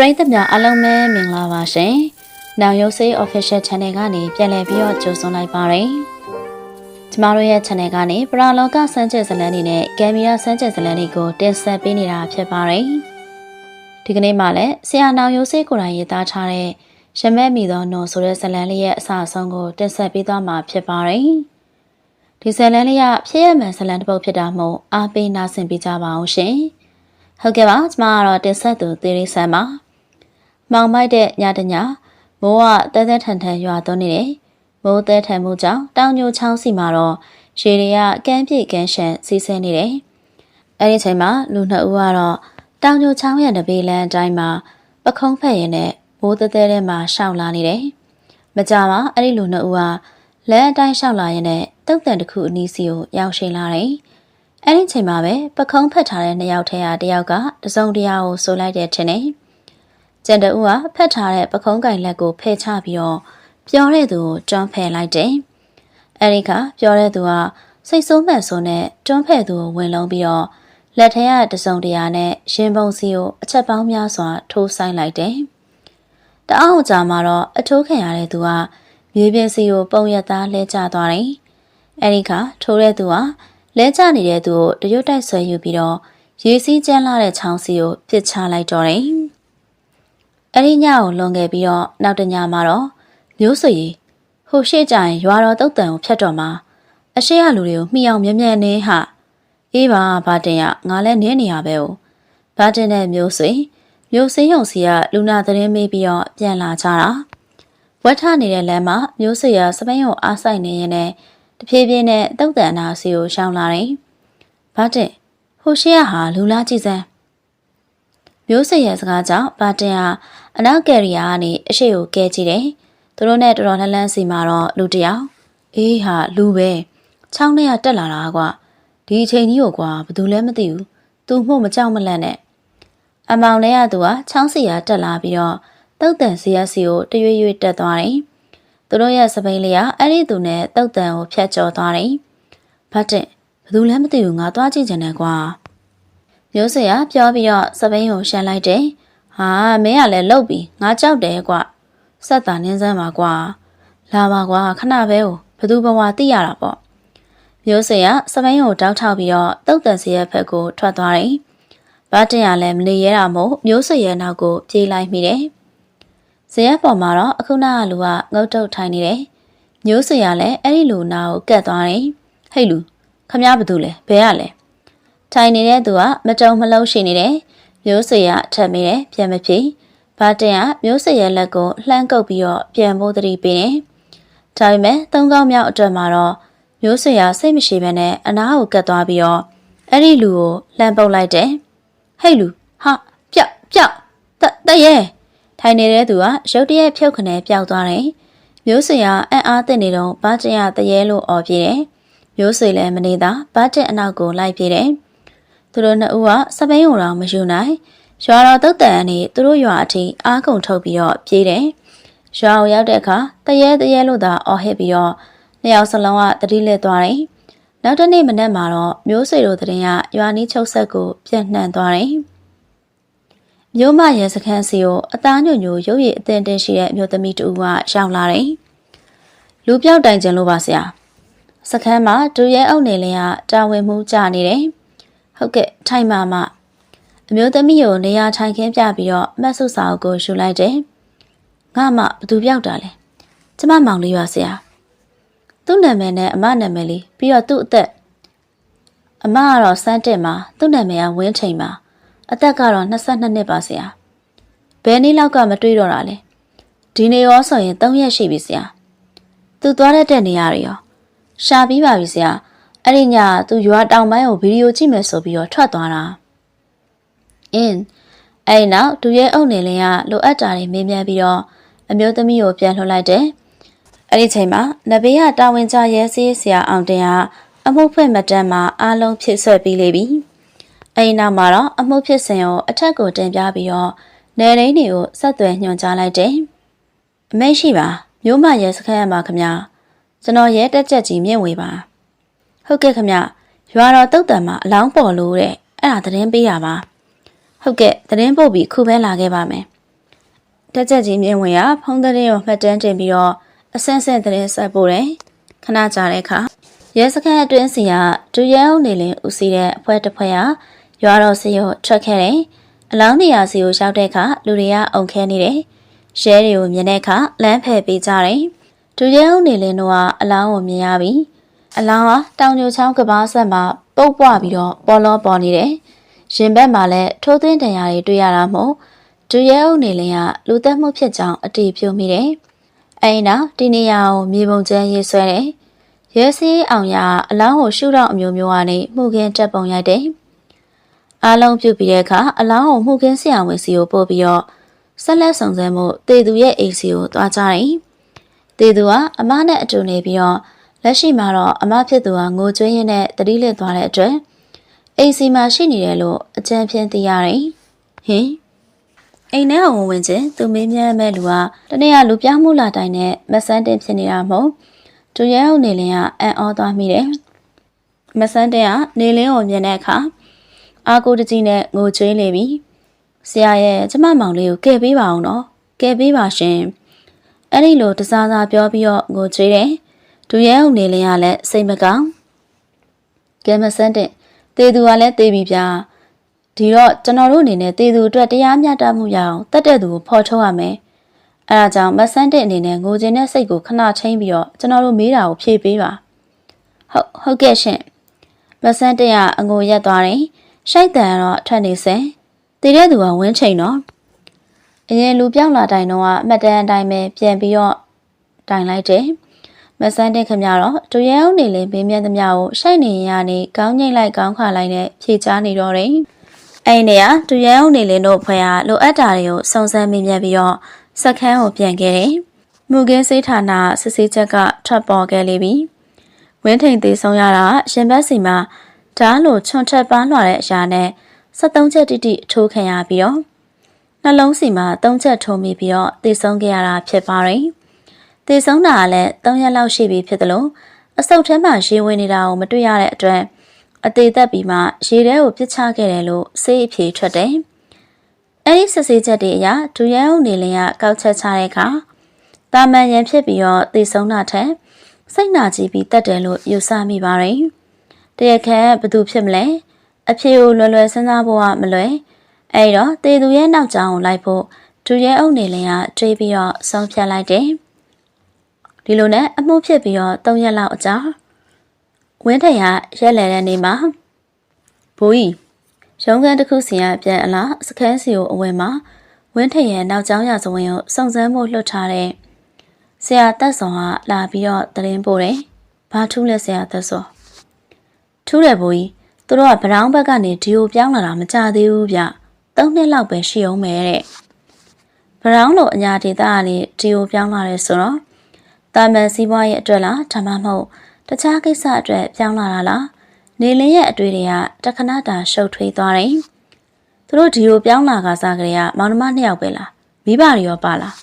ရိသတ်များအားလုံးပဲမင်္ဂလာပါရှင်။နောင်ရုပ်စေး official channel ကနေပြန်လည်ပြီးတော့ကြိုဆိုလိုက်ပါရစေ။ကျမတို့ရဲ့ channel ကနေပရာလောကစမ်းချက်ဇလန်းတွေနဲ့ကယ်မီရာစမ်းချက်ဇလန်းတွေကိုတင်ဆက်ပေးနေတာဖြစ်ပါတယ်။ဒီကနေ့မှလည်းဆရာနောင်ရုပ်စေးကိုယ်တိုင်ရေးသားထားတဲ့ရမက်မီသောနော်ဆိုတဲ့ဇလန်းလေးရဲ့အစအဆုံးကိုတင်ဆက်ပေးသွားမှာဖြစ်ပါတယ်။ဒီဇလန်းလေးကဖြစ်ရမှန်ဇလန်းတစ်ပုဒ်ဖြစ်တာမို့အားပေးနားဆင်ပေးကြပါအောင်ရှင်။ဟုတ်ကဲ့ပါကျမကတော့တင်ဆက်သူသေရီဆန်ပါ မောင်မိုက်တဲ့ညတညမိုးကတဲတဲထန်ထန်ရွာသွန်းနေတယ်မိုးတဲထန်မှုကြောင့်တောင်ညိုချောင်းစီမှာတော့ရေတွေကကမ်းပြည့်ကမ်းရှန်စီးဆင်းနေတယ်အဲ့ဒီချိန်မှာလူနှစ်ဦးကတော့တောင်ညိုချောင်းရဲ့တပေးလန်းအတိုင်းမှာပခုံးဖက်ရင်နဲ့မိုးတဲတဲထဲမှာရှောက်လာနေတယ်မကြမှာအဲ့ဒီလူနှစ်ဦးကလမ်းအတိုင်းရှောက်လာရင်နဲ့တုတ်တန်တစ်ခုအနီးစီကိုရောက်ရှိလာတယ်အဲ့ဒီချိန်မှာပဲပခုံးဖက်ထားတဲ့နှစ်ယောက်ထဲကတယောက်ကတစုံတရာကိုဆိုလိုက်တဲ့ထင်တယ်။ ကျန်တဦးကဖက်ထားတဲ့ပခုံးကင်လက်ကိုဖယ်ချပြီးတော့ပြောတဲ့သူကိုတွန်းဖယ်လိုက်တယ်။အဲ့ဒီကပြောတဲ့သူကစိတ်ဆိုးမှန်ဆိုနဲ့တွန်းဖယ်သူကိုဝင်လုံးပြီးတော့လက်ထဲကတစုံတရာနဲ့ရင်ပုံစီကိုအချက်ပေါင်းများစွာထိုးဆိုင်လိုက်တယ်။တအောင်ကြာမှာတော့အထိုးခံရတဲ့သူကမြေပြင်စီကိုပုံရသားလဲကျသွားတယ်။အဲ့ဒီကထိုးတဲ့သူကလဲကျနေတဲ့သူကိုတရွတ်တိုက်ဆွဲယူပြီးတော့ရေစီးကျန်းလာတဲ့ချောင်းစီကိုပစ်ချလိုက်တော့တယ်။ အဲ့ဒီညကိုလွန်ခဲ့ပြီးတော့နောက်တညမှာတော့မျိုးဆွေဟိုရှေ့ကြရင်ရွာတော်တုတ်တန်ကိုဖျက်တော့မှာအရှိရလူတွေကိုမှီအောင်မြဲမြဲနေဟာအေးပါဘာတင်ရငါလည်းနင်းနေရပဲ哦ဘာတင်တဲ့မျိုးဆွေမျိုးစင်းရုံစီကလူနာသတင်းမေးပြီးတော့ပြန်လာကြတာဝက်ထနေတဲ့လမ်းမှာမျိုးဆွေရစပိန်ကိုအားဆိုင်နေရင်လည်းတဖြည်းဖြည်းနဲ့တုတ်တန်နာစီကိုရှောင်းလာတယ်။ဘာတင်ဟိုရှေ့ကဟာလူလားကြည့်စမ်း မျိုးစရဲ့စကားကြောင့်ဘာတင်ဟာအနောက်ကယ်ရီယာကနေအရှိကိုကဲကြည့်တယ်။သူတို့နဲ့တော်တော်လှမ်းလှမ်းစီမှာတော့လူတယောက်အေးဟာလူပဲချောင်းထဲကတက်လာတာကွာဒီအချိန်ကြီးကိုကွာဘယ်သူလဲမသိဘူး။ तू မှုမကြောက်မလန့်နဲ့အမောင်လေးကသူကချောင်းစီရတက်လာပြီးတော့တုတ်တန်စီရစီကိုတရွေ့ရွေ့တက်သွားတယ်။သူတို့ရဲ့စပိန်လေးကအဲ့ဒီသူနဲ့တုတ်တန်ကိုဖျက်ကျော်သွားတယ်။ဘတ်တဲ့ဘယ်သူလဲမသိဘူးငါသွားကြည့်ချင်တယ်ကွာ။ မျိုးစရာပြောပြီးတော့စပိန်ကိုရှန်လိုက်တယ်။ဟာမင်းကလည်းလှုပ်ပြီးငါကြောက်တယ်ကွာ။ဆက်တာနင်းစမ်းပါကွာ။လာပါကွာခဏပဲကိုဘသူဘဝသိရတာပေါ့။မျိုးစရာစပိန်ကိုတောက်ထောက်ပြီးတော့တုတ်တန်စီရဲ့ဘက်ကိုထွက်သွားတယ်။ဘာတင်ရလဲမနေရတာမို့မျိုးစရဲ့နောက်ကိုပြေးလိုက်မိတယ်။ဇရက်ပေါ်မှာတော့အခုနကလူကငုတ်တုတ်ထိုင်နေတယ်။မျိုးစရာလည်းအဲ့ဒီလူနာကိုကတ်သွားတယ်။ဟိတ်လူခမ ्या ဘာတူလဲဘယ်ရလဲ။ ထိုင်နေတဲ့သူကမတုံမလုံးရှိနေတယ်။မျိုးစရာထက်မိတယ်ပြန်မဖြေ။ဘာတင်ကမျိုးစရဲ့လက်ကိုလှမ်းကုပ်ပြီးတော့ပြန်ဖို့တတိပေးတယ်။ဒါပေမဲ့သုံးကောင်းမြောက်အတွက်မှာတော့မျိုးစရာစိတ်မရှိဘဲနဲ့အနားကိုကတ်သွားပြီးတော့အဲ့ဒီလူကိုလှမ်းပုတ်လိုက်တယ်။ဟိတ်လူဟာပျောက်ပျောက်တတရဲထိုင်နေတဲ့သူကရုတ်တရက်ဖြုတ်ခနဲပျောက်သွားတယ်။မျိုးစရာအံ့အားသင့်နေတော့ဘာကျရတရဲလို့អော်ပြေးတယ်။မျိုးဆွေလည်းမနေတာဘာကျအနောက်ကိုလိုက်ပြေးတယ်။ သူတို့နှစ်ဦးကစပိန်ုံတော်မယူနိုင်။ရွာတော်တုတ်တန်ကနေသူတို့ရွာအထိအားကုန်ထုတ်ပြီးတော့ပြေးတယ်။ရွာကိုရောက်တဲ့အခါတရဲတရဲလို့သာអော်ဟစ်ပြီးတော့နှစ်ယောက်စလုံးကတတိလက်သွားတယ်။နောက်တနေ့မနက်မှာတော့မျိုးဆွေတို့တရင်ကရွာနီးချုပ်ဆက်ကိုပြန့်နှံ့သွားတယ်။မြို့မရဲစခန်းစီကိုအသားညွညွရုပ်ရည်အသင်တင်ရှိတဲ့အမျိုးသမီးတူကရောက်လာတယ်။လူပြောက်တိုင်ကျင်လို့ပါဆရာ။စခန်းမှာဒူရဲအုပ်နေလင်းကတာဝန်မှုကြနေတယ်။ ဟုတ်ကဲ့ထိုင်ပါမအမျိုးသမီးကိုနေရာထိုင်ခင်းပြပြီးတော့မတ်ဆုစာအုပ်ကိုယူလိုက်တယ်။ငါမှဘသူပြောက်တာလဲ။ကျမမောင်လေးပါဆရာ။သူ့နာမည်နဲ့အမနာမည်လေးပြီးတော့သူ့အသက်အမကတော့စမ်းတက်မှာသူ့နာမည်ကဝင်းချိန်မှာအသက်ကတော့22နှစ်ပါဆရာဘယ်နည်းလောက်ကမတွေးတော့တာလဲဒီနေ့ရောဆိုရင်3ရက်ရှိပြီဆရာသူသွားရတဲ့နေရာတွေရောရှာပြီးပါပြီဆရာ အဲ့ဒီညသူရွာတောင်ပိုင်းကိုဗီဒီယိုကြည့်မယ်ဆိုပြီးတော့ထွက်သွားတာအင်းအဲ့နောက်သူရဲ့အုပ်နေလင်းကလိုအပ်တာတွေမေးမြန်းပြီးတော့အမျိုးသမီးကိုပြန်လှုပ်လိုက်တယ်အဲ့ဒီချိန်မှာနဘေးကတာဝန်ကျရဲစည်းဆရာအောင်တင်ကအမှုဖွင့်မတန်းမှာအားလုံးဖြစ်ဆွဲပြီးလေပြီအဲဒီနောက်မှာတော့အမှုဖြစ်စဉ်ကိုအထက်ကိုတင်ပြပြီးတော့နယ်ရင်းတွေကိုဆက်သွယ်ညွှန်ကြားလိုက်တယ်။အမိတ်ရှိပါမျိုးမရဲစခန်းရမှာခမကျွန်တော်ရဲတက်ချက်ကြီးမြင့်ဝေပါ ဟုတ်ကဲ့ခမရွာတော်တုတ်တံမှာအလောင်းပေါ်လို့တဲ့အဲ့ဒါသတင်းပေးရပါဟုတ်ကဲ့သတင်းပို့ပြီးခုပဲလာခဲ့ပါမယ်တက်ချက်ကြီးမြင်ဝင်ရဖုံးတဲ့ရောမှတ်တမ်းတင်ပြီးတော့အဆင့်ဆင့်သတင်းဆက်ပို့တယ်ခဏကြာတဲ့အခါရဲစခန်းအတွင်းစီကဒူရဲအောင်နေလင်ဦးစီးတဲ့အဖွဲ့တစ်ဖွဲ့ဟာရွာတော်စီကိုထွက်ခဲ့တယ်အလောင်းနေရာစီကိုရောက်တဲ့အခါလူတွေကအုံခဲနေတယ်ရဲတွေကိုမြင်တဲ့အခါလမ်းဖယ်ပေးကြတယ်ဒူရဲအောင်နေလင်တို့ကအလောင်းကိုမြင်ရပြီ အလောင်းဟာတောင်ညိုချောင်းကဘာဆက်မှာပုတ်ပွားပြီးတော့ပေါ်လောပေါ်နေတယ်ရင်ဘက်မှာလည်းထိုးသွင်းတံရတွေတွေ့ရတာမို့ဒူရဲအုပ်နေလင်ကလူသက်မှုဖြစ်ကြောင်းအတီးပြုံးမိတယ်။အဲဒီနောက်ဒီနေရာကိုမြေပုံကျန်းရေးဆွဲတယ်။ရဲစည်းအောင်ရအလောင်းကိုရှုတော့အမျိုးမျိုးကနေမှုခင်းတက်ပုံရိုက်တယ်။အားလုံးပြုတ်ပြီးတဲ့အခါအလောင်းကိုမှုခင်းဆရာဝန်စီကိုပို့ပြီးတော့ဆက်လက်ဆောင်စမ်းမှုတေသူရဲ့အိမ်စီကိုသွားကြတယ်။တေသူကအမနဲ့အတူနေပြီးတော့ လက်ရှိမှာတော့အမဖြစ်သူကငိုကြွေးရင်းနဲ့တတိလစ်သွားတဲ့အတွက်အိမ်စီမှာရှိနေတယ်လို့အကြံဖြင့်သိရတယ်။ဟင်အိမ်ထဲအောင်ဝင်ချင်းသူမင်းမြန်းမဲ့လူကတနေ့ကလူပြောင်းမှုလာတိုင်းနဲ့မဆန်းတင်ဖြစ်နေတာမဟုတ်သူရဲဟုတ်နေလင်းကအံ့ဩသွားမိတယ်။မဆန်းတင်ကနေလင်းကိုမြင်တဲ့အခါအာကိုတကြီးနဲ့ငိုကြွေးနေပြီ။ဆရာရဲ့ကျမမောင်လေးကိုကယ်ပေးပါအောင်နော်။ကယ်ပေးပါရှင်။အဲ့ဒီလိုတစားစားပြောပြီးတော့ငိုကြွေးတယ်။ သူရဲဟုတ်နေလင်းကလည်းစိတ်မကောင်း။ကဲမဆန်းတင်တေသူကလည်းတေးပြီဗျာဒီတော့ကျွန်တော်တို့အနေနဲ့တေသူအတွက်တရားမျှတမှုရအောင်တတ်တဲ့သူကိုဖော်ထုတ်ရမယ်အဲဒါကြောင့်မဆန်းတဲ့အနေနဲ့ငိုခြင်းတဲ့စိတ်ကိုခဏချင်းပြီးတော့ကျွန်တော်တို့မေးတာကိုဖြေပေးပါဟုတ်ဟုတ်ကဲ့ရှင်မဆန်းတဲ့ကအငိုရက်သွားတယ်ရှိုက်တန်ကတော့ထွက်နေစင်တည်တဲ့သူကဝင်းချိန်တော့အရင်လူပြောင်းလာတိုင်တော့အမှတ်တမ်းအတိုင်းပဲပြန်ပြီးတော့တိုင်လိုက်တယ် မဆန်းတဲ့ခမရတော့တူရဲအောင်နေလေဘေးမြန်းသမျှကိုရှိုက်နေရနေကောင်းငိတ်လိုက်ကောင်းခါလိုက်နဲ့ဖြေချနေတော့တယ်။အဲ့နေရတူရဲအောင်နေလေတို့ဖွဲ့ဟာလိုအပ်တာတွေကိုစုံစမ်းမိမြတ်ပြီးတော့စက်ခန်းကိုပြန်ခဲ့တယ်။မူကင်းစိတ်ဌာနစစ်ဆေးချက်ကထွက်ပေါ်ခဲ့လေပြီ။ဝင်းထိန်သေးဆုံးရတာရှင်ဘက်စီမှာဓားလိုချွန်ထက်ပန်းလွှာတဲ့အရာနဲ့73ချက်တိတိထိုးခံရပြီးတော့နှလုံးစီမှာ3ချက်ထိုးမိပြီးတော့သေဆုံးခဲ့ရတာဖြစ်ပါတယ်။ တည်ဆုံးတာကလည်း၃ရက်လောက်ရှိပြီဖြစ်တယ်လို့အဆုတ်ထဲမှာရေဝင်နေတာကိုမတွေ့ရတဲ့အတွက်အသေးသက်ပြီးမှရေထဲကိုပြစ်ချခဲ့တယ်လို့စေးအဖြေထွက်တယ်။အဲဒီစစ်ဆေးချက်တွေအရဒူရဲအောင်နေလင်ကကောက်ချက်ချတဲ့အခါတာမန်ရန်ဖြစ်ပြီးတော့တည်ဆုံးတာထက်စိတ်နာကြည့်ပြီးတတ်တယ်လို့ယူဆမိပါတယ်။တရခက်ဘသူဖြစ်မလဲအဖြေကိုလွယ်လွယ်စဉ်းစားဖို့ကမလွယ်အဲဒီတော့တေသူရဲ့နောက်ကျောင်းကိုလိုက်ဖို့ဒူရဲအုပ်နေလင်ကတွေးပြီးတော့ဆုံးဖြတ်လိုက်တယ်။ ဒီလိုနဲ့အမှုဖြစ်ပြီးတော့၃ရက်လောက်အကြာဝင်းထရရက်လည်တဲ့နေ့မှာဘိုးကြီးရုံးခန်းတစ်ခုစီရပြန်အလားစခန်းစီကိုအဝင်မှာဝင်းထရနောက်ကျောင်းရစဝင်ကိုစုံစမ်းမှုလွှတ်ထားတဲ့ဆရာတက်စောကလာပြီးတော့တရင်ပို့တယ်။ဘာထူးလဲဆရာတက်စောထူးတယ်ဘိုးကြီးသူတို့ကဗရောင်းဘက်ကနေဒီကိုပြောင်းလာတာမကြသေးဘူးဗျ။၃နှစ်လောက်ပဲရှိအောင်မယ်တဲ့။ဗရောင်းလိုအညာဒေသကနေဒီကိုပြောင်းလာတယ်ဆိုတော့ တာမန်စီးပွားရေးအတွက်လားဒါမှမဟုတ်တခြားကိစ္စအတွက်ပြောင်းလာတာလားနေလင်းရဲ့အတွေ့တွေကတခဏတာရှုပ်ထွေးသွားတယ်သူတို့ဒီကိုပြောင်းလာကစားကြတဲ့ကမောင်နှမနှစ်ယောက်ပဲလားမိဘတွေရောပါလား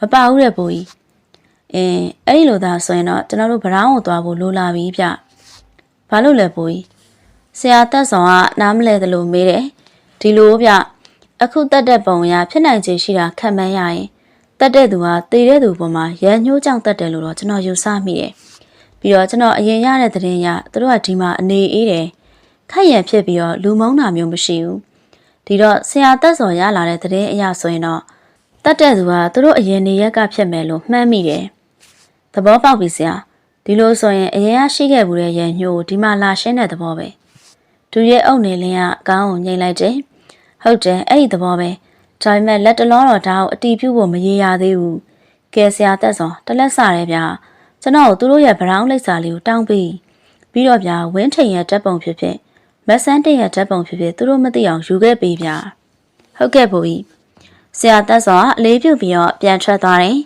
မပါဘူးတဲ့ဘိုးကြီးအင်းအဲ့ဒီလိုသာဆိုရင်တော့ကျွန်တော်တို့ဗရောင်းကိုသွားဖို့လိုလာပြီဗျဘာလို့လဲဘိုးကြီးဆရာတက်ဆောင်ကနားမလဲသလိုမေးတယ်ဒီလိုဗျအခုတက်တဲ့ပုံရဖြစ်နိုင်ခြေရှိတာခံမှန်းရရင် တက်တဲ့သူကတေတဲ့သူပေါ်မှာရန်ညှိုးကြောင့်တက်တယ်လို့တော့ကျွန်တော်ယူဆမိတယ်။ပြီးတော့ကျွန်တော်အရင်ရတဲ့သတင်းရသူတို့ကဒီမှာအနေအေးတယ်။ခက်ရန်ဖြစ်ပြီးတော့လူမုန်းတာမျိုးမရှိဘူး။ဒီတော့ဆရာတက်စော်ရလာတဲ့သတင်းအရာဆိုရင်တော့တက်တဲ့သူကသူတို့အရင်နေရက်ကဖြစ်မယ်လို့မှန်းမိတယ်။သဘောပေါက်ပြီဆရာ။ဒီလိုဆိုရင်အရင်ကရှိခဲ့မှုတဲ့ရန်ညှိုးဒီမှာလာရှင်းတဲ့သဘောပဲ။သူရဲ့အုပ်နေလင်းကကောင်းအောင်ညှိလိုက်တယ်။ဟုတ်တယ်အဲ့ဒီသဘောပဲ။ ဒါပေမဲ့လက်တလောတော့ဒါကိုအတီးပြုတ်ဖို့မရေရသေးဘူးကဲဆရာတက်စောတလက်စရဲဗျာကျွန်တော်တို့သူတို့ရဲ့ဗရောင်းလိပ်စာလေးကိုတောင်းပြီးပြီးတော့ဗျာဝင်းထိန်ရဲ့ဓာတ်ပုံဖြစ်ဖြစ်မဆန်းတဲ့ရဲ့ဓာတ်ပုံဖြစ်ဖြစ်သူတို့မသိအောင်ယူခဲ့ပေးဗျာဟုတ်ကဲ့ဘူကြီးဆရာတက်စောအလေးပြုတ်ပြီးတော့ပြန်ထွက်သွားတယ်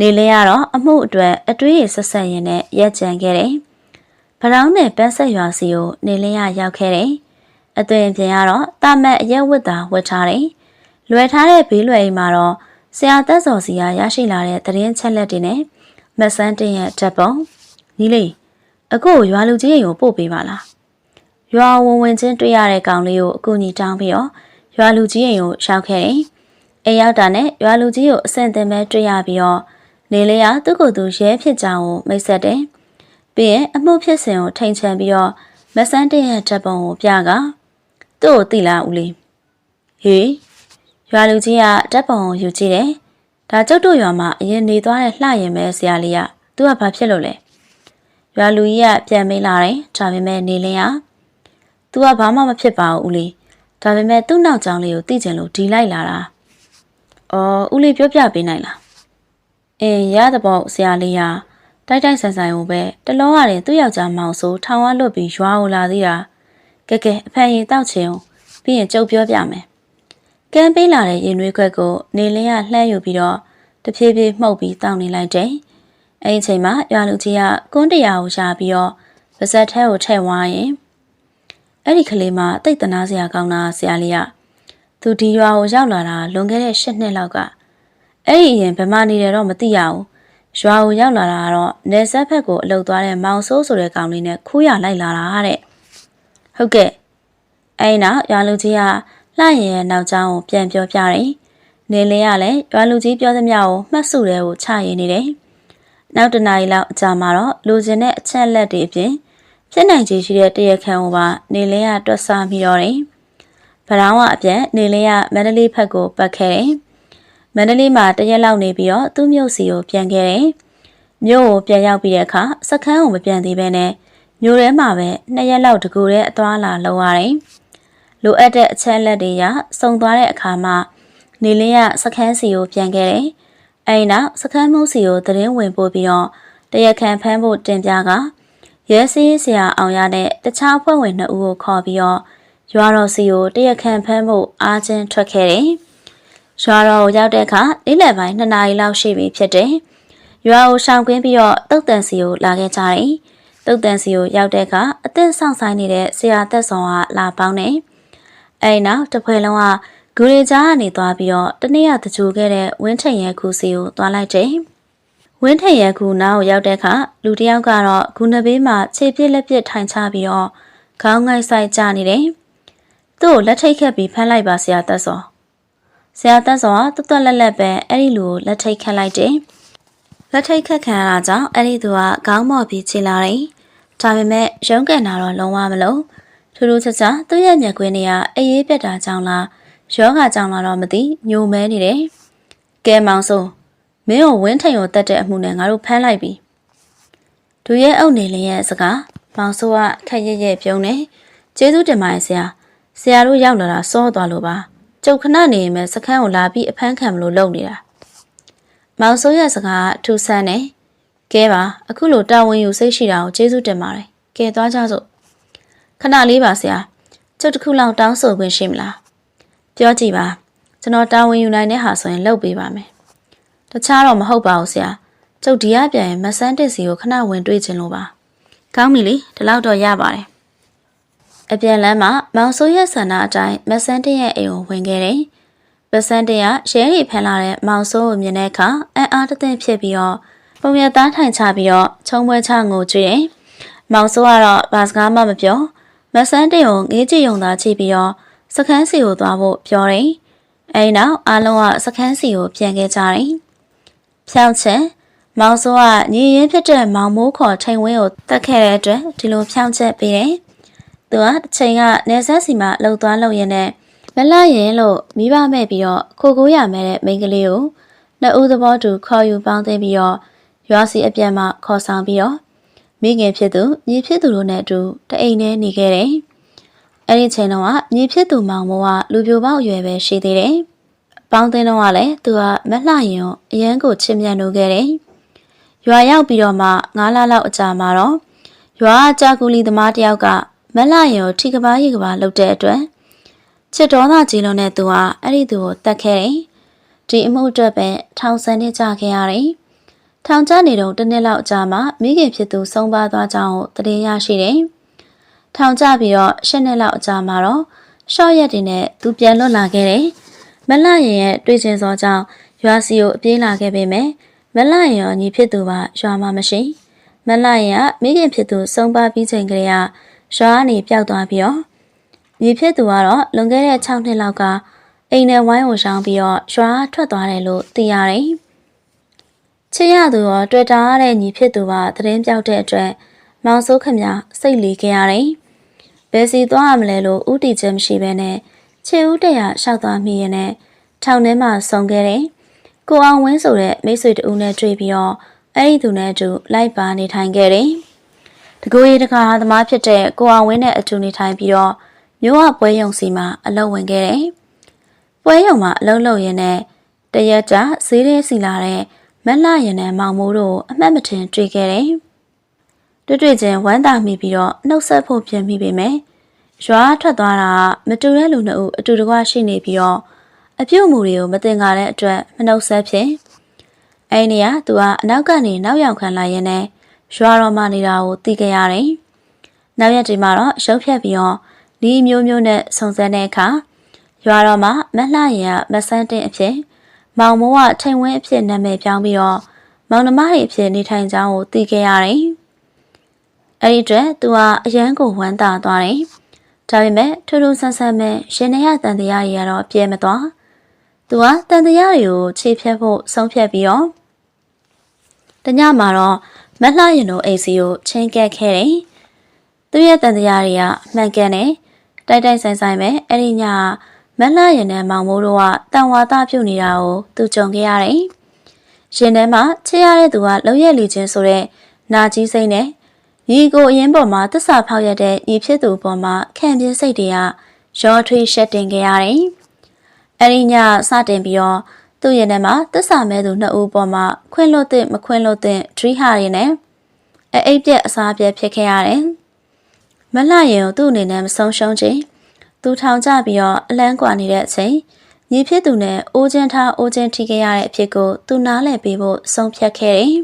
နေလဲရတော့အမှုအတွက်အတွေးရဆက်ဆက်ရင်နဲ့ရက်ကြံခဲ့တယ်ဗရောင်းနဲ့ပန်းဆက်ရွာစီကိုနေလဲရရောက်ခဲ့တယ်အသွင်ပြင်ရတော့တာမတ်အရက်ဝတ်တာဝတ်ထားတယ် လွယ်ထားတဲ့ဘေးလွယ်အိမ်မှာတော့ဆရာသက်စော်စီကရရှိလာတဲ့သတင်းချက်လက်တွေနဲ့မဆန်းတင်ရဲ့ဓာတ်ပုံညီလေးအခုရွာလူကြီးအိမ်ကိုပို့ပေးပါလားရွာဝင်ဝင်ချင်းတွေ့ရတဲ့ကောင်လေးကိုအကူအညီတောင်းပြီးတော့ရွာလူကြီးအိမ်ကိုရှောက်ခဲ့တယ်အိမ်ရောက်တာနဲ့ရွာလူကြီးကိုအဆင့်တင်မဲ့တွေ့ရပြီးတော့နေလေးကသူ့ကိုယ်သူရဲဖြစ်ကြောင်းကိုမိတ်ဆက်တယ်။ပြီးရင်အမှုဖြစ်စဉ်ကိုထိန်ချန်ပြီးတော့မဆန်းတင်ရဲ့ဓာတ်ပုံကိုပြကသူ့ကိုတိလာဦးလေး။ဟေး ရွာလူကြီးကဓာတ်ပုံကိုယူကြည့်တယ်။ဒါကျုပ်တို့ရွာမှာအရင်နေသွားတဲ့လှရင်ပဲဆရာလေးကသူကဘာဖြစ်လို့လဲ။ရွာလူကြီးကပြန်မေးလာတယ်။ဒါပေမဲ့နေလင်းကသူကဘာမှမဖြစ်ပါဘူးဦးလေး။ဒါပေမဲ့သူ့နောက်ကြောင်လေးကိုသိကျင်လို့ဒီလိုက်လာတာ။အော်ဦးလေးပြောပြပေးနိုင်လား။အင်းရတဲ့ပေါ့ဆရာလေးကတိုက်တိုက်ဆန်ဆန်ကိုပဲတလုံးရတယ်သူ့ယောက်ျားမောင်ဆိုထောင်ဝလွတ်ပြီးရွာကိုလာသေးတာ။ကဲကဲအဖန်ရင်တောက်ချင်အောင်ပြီးရင်ကြုတ်ပြောပြမယ်။ ကမ်းပေးလာတဲ့ရင်နွေးခွက်ကိုနေလင်းကလှမ်းယူပြီးတော့တဖြည်းဖြည်းမှုတ်ပြီးတောင်းနေလိုက်တယ်။အဲ့ဒီအချိန်မှာရွာလူကြီးကကွန်းတရာကိုရှာပြီးတော့ပါဇက်ထဲကိုထည့်ဝါရင်အဲ့ဒီကလေးမတိတ်တနာစရာကောင်းတာဆရာလေးကသူဒီရွာကိုရောက်လာတာလွန်ခဲ့တဲ့၈နှစ်လောက်ကအဲ့ဒီအရင်ဘယ်မှနေတယ်တော့မသိရဘူးရွာကိုရောက်လာတာကတော့နေဆက်ဖက်ကိုအလုသွားတဲ့မောင်ဆိုးဆိုတဲ့ကောင်လေးနဲ့ခူးရလိုက်လာတာတဲ့ဟုတ်ကဲ့အဲ့နောက်ရွာလူကြီးက လှရင်ရဲ့နောက်ကျောင်းကိုပြန်ပြောပြတယ်နေလင်းကလည်းရွာလူကြီးပြောသမျှကိုမှတ်စုတဲ့ကိုချရင်းနေတယ်နောက်တနားရီလောက်အကြာမှာတော့လူကျင်တဲ့အချက်လက်တွေအပြင်ဖြစ်နိုင်ခြေရှိတဲ့တရခန့်ကိုပါနေလင်းကတွက်ဆမိတော့တယ်ဗရောင်းကအပြန်နေလင်းကမန္တလေးဘက်ကိုပတ်ခဲ့တယ်မန္တလေးမှာတရက်လောက်နေပြီးတော့သူ့မြို့စီကိုပြန်ခဲ့တယ်မြို့ကိုပြန်ရောက်ပြီးတဲ့အခါစခန်းကိုမပြန်သေးဘဲနဲ့မြို့ထဲမှာပဲနှစ်ရက်လောက်တကူတဲ့အသွားလာလုပ်ရတယ် လိုအပ်တဲ့အချက်လက်တွေရစုံသွားတဲ့အခါမှာနေလင်းကစခန်းစီကိုပြန်ခဲ့တယ်အဲဒီနောက်စခန်းမှုစီကိုသတင်းဝင်ပို့ပြီးတော့တရက်ခံဖမ်းဖို့တင်ပြကရဲစည်းဆရာအောင်ရတဲ့တခြားအဖွဲ့ဝင်နှစ်ဦးကိုခေါ်ပြီးတော့ရွာတော်စီကိုတရက်ခံဖမ်းဖို့အားချင်းထွက်ခဲ့တယ်။ရွာတော်ကိုရောက်တဲ့အခါနေ့လယ်ပိုင်း2နာရီလောက်ရှိပြီဖြစ်တယ်။ရွာကိုရှောင်ကွင်းပြီးတော့တုတ်တန်စီကိုလာခဲ့ကြတယ်။တုတ်တန်စီကိုရောက်တဲ့အခါအသက်ဆောင်ဆိုင်နေတဲ့ဆရာသက်ဆောင်ကလာပေါင်းတယ်။ အဲဒီနောက်တစ်ဖွဲလုံးကဂူရီကြားကနေသွားပြီးတော့တနေ့ကတကြိုခဲ့တဲ့ဝင်းထိန်ရဲ့ခုစီကိုသွားလိုက်တယ်။ဝင်းထရခုနားကိုရောက်တဲ့အခါလူတယောက်ကတော့ဂူနဘေးမှာခြေပြစ်လက်ပြစ်ထိုင်ချပြီးတော့ခေါင်းငိုက်ဆိုင်ကြနေတယ်။သူ့ကိုလက်ထိတ်ခတ်ပြီးဖမ်းလိုက်ပါဆရာသက်စော။ဆရာသက်စောကတွတ်တွတ်လက်လက်ပဲအဲ့ဒီလူကိုလက်ထိတ်ခတ်လိုက်တယ်။လက်ထိတ်ခတ်ခံရတာကြောင့်အဲ့ဒီသူကခေါင်းမော့ပြီးခြေလာတယ်။ဒါပေမဲ့ရုံးကန်တာတော့လုံးဝမလုံး။ ထူးထူးခြားခြားသူ့ရဲ့မျက်ကွင်းတွေကအေးအေးပြတ်တာကြောင့်လားယောဂကြောင့်လားတော့မသိညိုမဲနေတယ်။ကဲမောင်စိုးမင်းကိုဝင်းထိန်ကိုတက်တဲ့အမှုနဲ့ငါတို့ဖမ်းလိုက်ပြီဒူရဲ့အုပ်နေလင်းရဲ့စကားမောင်ဆိုးကခက်ရရဲ့ပြုံးနေကျေးဇူးတင်ပါတယ်ဆရာဆရာတို့ရောက်လာတာစောသွားလို့ပါကျုပ်ခဏနေရင်ပဲစခန်းကိုလာပြီးအဖမ်းခံမလို့လုပ်နေတာမောင်ဆိုးရဲ့စကားထူဆန်းနေကဲပါအခုလိုတာဝန်ယူစိတ်ရှိတာကိုကျေးဇူးတင်ပါတယ်ကဲသွားကြစို့ ခဏလေးပါဆရာကျုပ်တစ်ခုလောက်တောင်းဆိုခွင့်ရှိမလားပြောကြည့်ပါကျွန်တော်တာဝန်ယူနိုင်တဲ့ဟာဆိုရင်လုပ်ပေးပါမယ်တခြားတော့မဟုတ်ပါဘူးဆရာကျုပ်ဒီရပြန်ရင်မဆန်းတစ်စီကိုခဏဝင်တွေ့ခြင်းလို့ပါကောင်းပြီလေဒီလောက်တော့ရပါတယ်အပြန်လမ်းမှာမောင်ဆိုးရဲ့ဆန္ဒအတိုင်းမဆန်းတစ်ရဲ့အိမ်ကိုဝင်ခဲ့တယ်မဆန်းတစ်ကရဲရီဖန်လာတဲ့မောင်ဆိုးကိုမြင်တဲ့အခါအံ့အားတသင့်ဖြစ်ပြီးတော့ပုံရသားထိုင်ချပြီးတော့ချုံပွဲချငိုကြွေတယ်မောင်ဆိုးကတော့ဘာစကားမှမပြော မဆန်းတစ်ကိုငေးကြည့်ုံသာကြည့်ပြီးတော့စခန်းစီကိုသွားဖို့ပြောတယ်အဲဒီနောက်အားလုံးကစခန်းစီကိုပြန်ခဲ့ကြတယ်ဖြောင်းချင်မောင်စိုးကညီရင်ဖြစ်တဲ့မောင်မိုးခေါ်ထိန်ဝင်းကိုတက်ခဲ့တဲ့အတွက်ဒီလိုဖြောင်းချက်ပေးတယ်။သူကတစ်ချိန်ကနေဆက်စီမှာလှုပ်သွားလှုပ်ရင်းနဲ့မလှရင်လို့မိဘမဲ့ပြီးတော့ခိုကိုရမဲ့တဲ့မိန်းကလေးကိုနှစ်ဦးသဘောတူခေါ်ယူပေါင်းသိပြီးတော့ရွာစီအပြန်မှာခေါ်ဆောင်ပြီးတော့ မိငယ်ဖြစ်သူညီဖြစ်သူတို့နဲ့အတူတအိမ်ထဲနေခဲ့တယ်။အဲဒီချိန်တုန်းကညီဖြစ်သူမောင်မိုးကလူပြိုပေါက်အရွယ်ပဲရှိသေးတယ်။ပေါင်းသိန်းတော့ကလည်းသူကမလှရင်အရန်ကိုချစ်မြတ်နိုးခဲ့တယ်။ရွာရောက်ပြီးတော့မှ9လလောက်အကြာမှာတော့ရွာအကြကူလီသမားတယောက်ကမလှရင်ကိုထိကပါရိကပါလုပ်တဲ့အတွက်ချစ်တော်သားကြီးလုံးနဲ့သူကအဲ့ဒီသူကိုတတ်ခဲ့တယ်။ဒီအမှုအတွက်ပဲထောင်ဆန်းနေကြခဲ့ရတယ်။ ထောင်ကျနေတော့တစ်နှစ်လောက်ကြာမှမိခင်ဖြစ်သူဆုံးပါသွားကြောင်းကိုတည်ရရှိတယ်။ထောင်ကျပြီးတော့ရှစ်နှစ်လောက်အကြာမှာတော့ရှော့ရက်တွေနဲ့သူပြန်လွတ်လာခဲ့တယ်။မလရင်ရဲ့တွေ့ချင်းစောကြောင့်ရွာစီကိုအပြေးလာခဲ့ပေမဲ့မလရင်ရောညီဖြစ်သူကရွာမှာမရှိမလရင်ကမိခင်ဖြစ်သူဆုံးပါပြီးချိန်ကလေးကရွာကနေပျောက်သွားပြီးတော့ညီဖြစ်သူကတော့လွန်ခဲ့တဲ့6နှစ်လောက်ကအိမ်နဲ့ဝိုင်းကိုရှောင်းပြီးတော့ရွာထွက်သွားတယ်လို့သိရတယ်။ ချစ်ရသူရောတွေ့တာရတဲ့ညီဖြစ်သူပါသတင်းပြောက်တဲ့အတွက်မောင်စိုးခမစိတ်လီခဲ့ရတယ်။ဘယ်စီသွားရမလဲလို့ဥတီချက်မရှိဘဲနဲ့ခြေဦးတရရှောက်သွားမိရင်နဲ့ထောင်ထဲမှာဆုံခဲ့တယ်။ကိုအောင်ဝင်းဆိုတဲ့မိတ်ဆွေတူနဲ့တွေ့ပြီးတော့အဲ့ဒီသူနဲ့အတူလိုက်ပါနေထိုင်ခဲ့တယ်။တကူရီတကာသမားဖြစ်တဲ့ကိုအောင်ဝင်းနဲ့အတူနေထိုင်ပြီးတော့မြို့ဝပွဲရုံစီမှာအလုပ်ဝင်ခဲ့တယ်။ပွဲရုံမှာအလုပ်လုပ်ရင်းနဲ့တရက်ကြာဈေးထဲစီလာတဲ့ မက်လာရင်နဲ့မောင်မိုးတို့အမှတ်မထင်တွေ့ခဲ့တယ်။တွေ့တွေ့ချင်းဝမ်းသာမိပြီးတော့နှုတ်ဆက်ဖို့ပြင်မိပေမဲ့ရွာထွက်သွားတာမတူတဲ့လူနှစ်ဦးအတူတကွရှိနေပြီးတော့အပြုတ်မှုတွေကိုမတင်ကြတဲ့အတွက်မနှုတ်ဆက်ဖြစ်အဲ့နေရသူကအနောက်ကနေနောက်ရောက်ခံလာရင်းနဲ့ရွာတော်မှနေတာကိုသိခဲ့ရတယ်။နောက်ရက်ဒီမှာတော့ရုပ်ဖြတ်ပြီးတော့ဒီမျိုးမျိုးနဲ့ဆုံစမ်းတဲ့အခါရွာတော်မှာမလှရင်ကမဆန်းတင်အဖြစ် မောင်မိုးကထိန်ဝင်းအဖြစ်နာမည်ပြောင်းပြီးတော့မောင်နှမတွေအဖြစ်နေထိုင်ကြောင်းကိုသိခဲ့ရတယ်။အဲ့ဒီအတွက်သူကအရန်ကိုဝမ်းသာသွားတယ်။ဒါပေမဲ့ထူးထူးဆန်းဆန်းပဲရှင်နေရတန်တရားတွေကတော့ပြဲမသွား။သူကတန်တရားတွေကိုခြေဖြတ်ဖို့ဆုံးဖြတ်ပြီးတော့တညမှာတော့မလှရင်တို့အိမ်စီကိုချင်းကက်ခဲ့တယ်။သူရဲ့တန်တရားတွေကမှန်ကန်တယ်။တိုက်တိုက်ဆိုင်ဆိုင်ပဲအဲ့ဒီည မလှရင်နဲ့မောင်မိုးတို့ကတန်ဝါသားပြုတ်နေတာကိုသူကြုံခဲ့ရတယ်။ရှင်ထဲမှာချစ်ရတဲ့သူကလုံရက်လီချင်းဆိုတဲ့နာကြီးစိမ့်နဲ့ညီကိုအရင်ပေါ်မှာတစ္ဆာဖောက်ရတဲ့ညီဖြစ်သူပေါ်မှာခံပြင်းစိတ်တွေကရောထွေးရှက်တင်ခဲ့ရတယ်။အဲ့ဒီညစတင်ပြီးတော့သူ့ရင်ထဲမှာတစ္ဆာမဲသူနှစ်ဦးပေါ်မှာခွင့်လွတ်တဲ့မခွင့်လွတ်တဲ့ဒရီဟာတွေနဲ့အအိပ်ပြက်အစားပြက်ဖြစ်ခဲ့ရတယ်။မလှရင်ကိုသူ့အနေနဲ့မဆုံးရှုံးချင် သူထောင်ကြပြီးတော့အလန်းကွာနေတဲ့အချိန်ညီဖြစ်သူနဲ့အိုးချင်းထားအိုးချင်းထိခဲ့ရတဲ့အဖြစ်ကိုသူနားလည်ပေးဖို့ဆုံးဖြတ်ခဲ့တယ်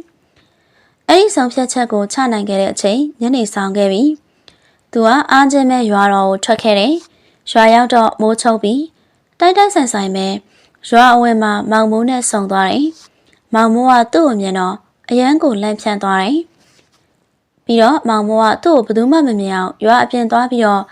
။အဲ့ဒီဆုံးဖြတ်ချက်ကိုချနိုင်ခဲ့တဲ့အချိန်ညနေဆောင်ခဲ့ပြီ။သူကအားချင်းမဲ့ရွာတော်ကိုထွက်ခဲ့တယ်။ရွာရောက်တော့မိုးချုပ်ပြီးတိုက်တိုက်ဆိုင်ဆိုင်ပဲရွာအဝဲမှာမောင်မိုးနဲ့ဆုံသွားတယ်။မောင်မိုးကသူ့ကိုမြင်တော့အရန်ကိုလန့်ဖြန့်သွားတယ်။ပြီးတော့မောင်မိုးကသူ့ကိုဘယ်သူမှမမြင်အောင်ရွာအပြင်သွားပြီးတော့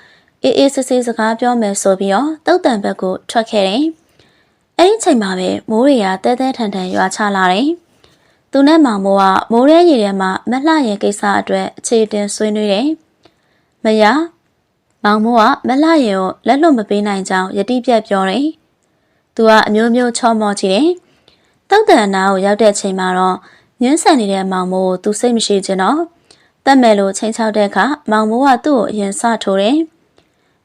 အေးအေးဆေးဆေးစကားပြောမယ်ဆိုပြီးတော့တုတ်တန်ဘက်ကိုထွက်ခဲ့တယ်။အဲ့ဒီချိန်မှာပဲမိုးတွေကတဲတဲထန်ထန်ရွာချလာတယ်။သူနဲ့မောင်မိုးကမိုးရဲရေထဲမှာမလှရဲ့ကိစ္စအတွက်အခြေတင်ဆွေးနွေးတယ်။မရမောင်မိုးကမလှရဲ့ကိုလက်လွတ်မပေးနိုင်ကြောင်းယတိပြတ်ပြောတယ်။သူကအမျိုးမျိုးချောမောကြည့်တယ်။တုတ်တန်နာကိုရောက်တဲ့ချိန်မှာတော့ညှင်းဆန်နေတဲ့မောင်မိုးကိုသူစိတ်မရှိချင်တော့တတ်မယ်လို့ချိန်ချောက်တဲ့အခါမောင်မိုးကသူ့ကိုအရင်စထိုးတယ်။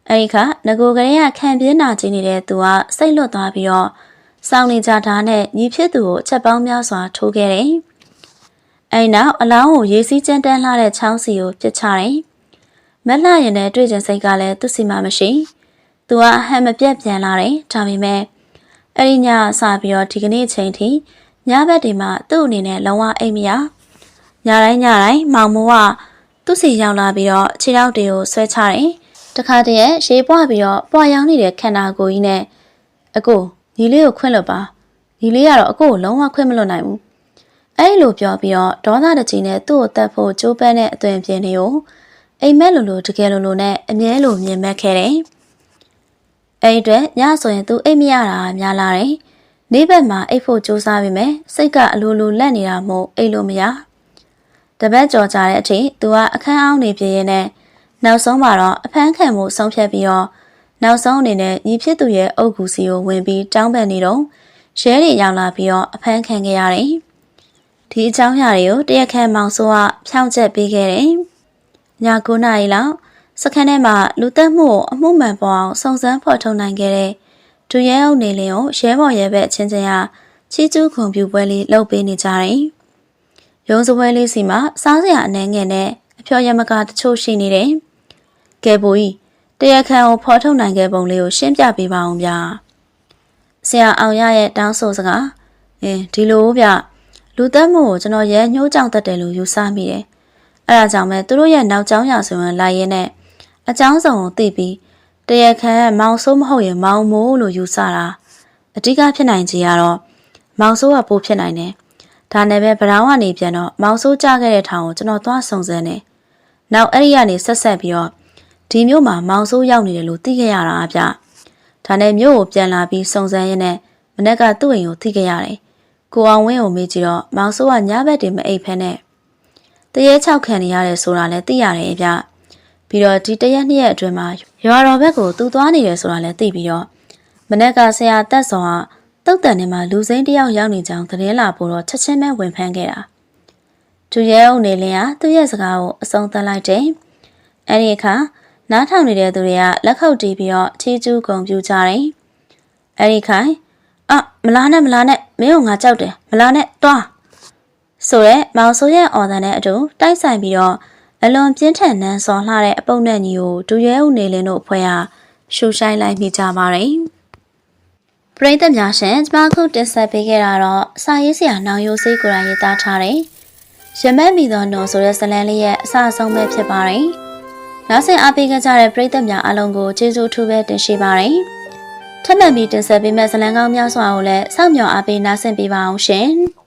အဲဒီခါငကိုကလေးကခံပြင်းနာကျင်နေတဲ့သူကစိတ်လွတ်သွားပြီးတော့စောင်းနေကြတာနဲ့ညီဖြစ်သူကိုချက်ပေါင်းများစွာထိုးခဲ့တယ်။အဲဒီနောက်အလောင်းကိုရေးစည်းကြမ်းတမ်းလှတဲ့ချောင်းစီကိုပြစ်ချတယ်။မက်လှရင်နဲ့တွေ့ကျင်စိတ်ကလည်းသူ့စီမှာမရှိ။သူကအဟံမပြတ်ပြန်လာတယ်။ဒါပေမဲ့အဲဒီညစပြီးတော့ဒီကနေ့ချိန်ထိညဘက်ဒီမှာသူ့အနေနဲ့လုံးဝအိမ်မရ။ညတိုင်းညတိုင်းမောင်မိုးကသူ့စီရောက်လာပြီးတော့ခြေထောက်တွေကိုဆွဲချတယ်။ တခါတည်းရေပွားပြီးတော့ပွာရောင်းနေတဲ့ခန္ဓာကိုယ်ကြီးနဲ့အကိုညီလေးကိုခွင့်လွတ်ပါညီလေးကတော့အကိုကိုလုံးဝခွင့်မလွတ်နိုင်ဘူးအဲ့လိုပြောပြီးတော့ဒေါသတကြီးနဲ့သူ့ကိုတတ်ဖို့ကြိုးပမ်းတဲ့အသွင်ပြင်းတွေကိုအိမ်မက်လိုလိုတကယ်လိုလိုနဲ့အမြဲလိုမြင်မဲ့ခဲ့တယ်အဲ့အတွက်ညဆိုရင်သူအိတ်မရတာများလာတယ်နေ့ဘက်မှာအိတ်ဖို့ကြိုးစားပြီးမယ်စိတ်ကအလိုလိုလက်နေတာမို့အိတ်လို့မရတပတ်ကြော်ကြတဲ့အထိသူကအခန်းအောင်နေပြင်းရင်နဲ့ နောက်ဆုံးမှာတော့အဖမ်းခံမှုဆုံးဖြတ်ပြီးတော့နောက်ဆုံးအနေနဲ့ညီဖြစ်သူရဲ့အုပ်ကူစီကိုဝင်ပြီးတောင်းပန်နေတော့ရဲတွေရောက်လာပြီးတော့အဖမ်းခံခဲ့ရတယ်။ဒီအကြောင်းအရာတွေကိုတရက်ခန့်မောင်ဆိုးကဖြောင်းချက်ပေးခဲ့တယ်။ည9နာရီလောက်စခန်းထဲမှာလူသက်မှုကိုအမှုမှန်ပေါ်အောင်စုံစမ်းဖော်ထုတ်နိုင်ခဲ့တဲ့ဒူရဲအုပ်နေလင်းကိုရဲဘော်ရဲဘက်အချင်းချင်းဟာချီးကျူးခွန်ပြုပွဲလေးလုပ်ပေးနေကြတယ်။ရုံးစပွဲလေးစီမှာစားစရာအနှဲငယ်နဲ့အဖျော်ရမကတချို့ရှိနေတယ်။ ကဲဘိုးကြီးတရားခံကိုဖော်ထုတ်နိုင်ခဲ့ပုံလေးကိုရှင်းပြပေးပါအောင်ဗျာဆရာအောင်ရရဲ့တောင်းဆိုစကားအင်းဒီလိုဗျလူသက်မှုကိုကျွန်တော်ရဲညှိုးကြောင်တတ်တယ်လို့ယူဆမိတယ်အဲ့ဒါကြောင့်ပဲသူတို့ရဲ့နောက်ကျောင်းရဆိုရင်လာရင်နဲ့အကြောင်းစုံကိုသိပြီးတရားခံကမောင်ဆိုးမဟုတ်ရင်မောင်မိုးလို့ယူဆတာအဓိကဖြစ်နိုင်ကြီးကတော့မောင်ဆိုးကပိုဖြစ်နိုင်တယ်ဒါနဲ့ပဲဗရောင်းကနေပြန်တော့မောင်ဆိုးကြခဲ့တဲ့ထောင်ကိုကျွန်တော်သွားစုံစမ်းတယ်နောက်အဲ့ဒီကနေဆက်ဆက်ပြီးတော့ ဒီမျိုးမှာမောင်ဆိုးရောက်နေတယ်လို့သိခဲ့ရတာဗျဒါနဲ့မြို့ကိုပြန်လာပြီးစုံစမ်းရင်းနဲ့မနက်ကသူ့အိမ်ကိုထိခဲ့ရတယ်။ကိုအောင်ဝင်းကိုမေးကြည့်တော့မောင်ဆိုးကညဘက်တင်မအိပ်ဖဲနဲ့တရေချောက်ခံနေရတယ်ဆိုတာလည်းသိရတယ်ဗျ။ပြီးတော့ဒီတရက်နှစ်ရက်အတွင်းမှာရွာတော်ဘက်ကိုသူသွားနေတယ်ဆိုတာလည်းသိပြီးတော့မနက်ကဆရာတက်ဆောင်ကတုတ်တန်ထဲမှာလူစိမ်းတယောက်ရောက်နေကြောင်းသတင်းလာပို့တော့ချက်ချင်းပဲဝင်ဖမ်းခဲ့တာ။သူရဲအုပ်နေလင်းကသူ့ရဲ့စကားကိုအဆုံးသတ်လိုက်တယ်။အဲဒီအခါ နားထောင်နေတဲ့သူတွေကလက်ခုပ်တီးပြီးတော့ချီးကျူးဂုဏ်ပြုကြတယ်။အဲဒီခိုင်အမလားနဲ့မလားနဲ့မင်းတို့ငါကြောက်တယ်မလားနဲ့တွားဆိုရဲမောင်ဆိုးရဲ့အော်တန်နဲ့အတူတိုက်ဆိုင်ပြီးတော့အလွန်ပြင်းထန်နှန်းစော်လှတဲ့အပုပ်နဲ့ညီကိုဒူရဲဦးနေလင်းတို့အဖွဲ့ဟာရှူဆိုင်လိုက်မိကြပါတယ်။ပရိသတ်များရှင်ကျမခုတင်ဆက်ပေးခဲ့တာတော့စာရေးဆရာနောင်ရိုးစေးကိုယ်တိုင်ရေးသားထားတဲ့ရမက်မီသောနော်ဆိုတဲ့ဇာတ်လမ်းလေးရဲ့အစအဆုံးပဲဖြစ်ပါတယ်။ နောက်ဆက်အားပေးကြတဲ့ပရိသတ်များအားလုံးကိုကျေးဇူးထူးပဲတင်ရှိပါတယ်။ထပ်မံပြီးတင်ဆက်ပေးမယ့်ဇာတ်လမ်းကောင်းများစွာကိုလည်းစောင့်မျှော်အားပေးနားဆင်ပေးပါအောင်ရှင်။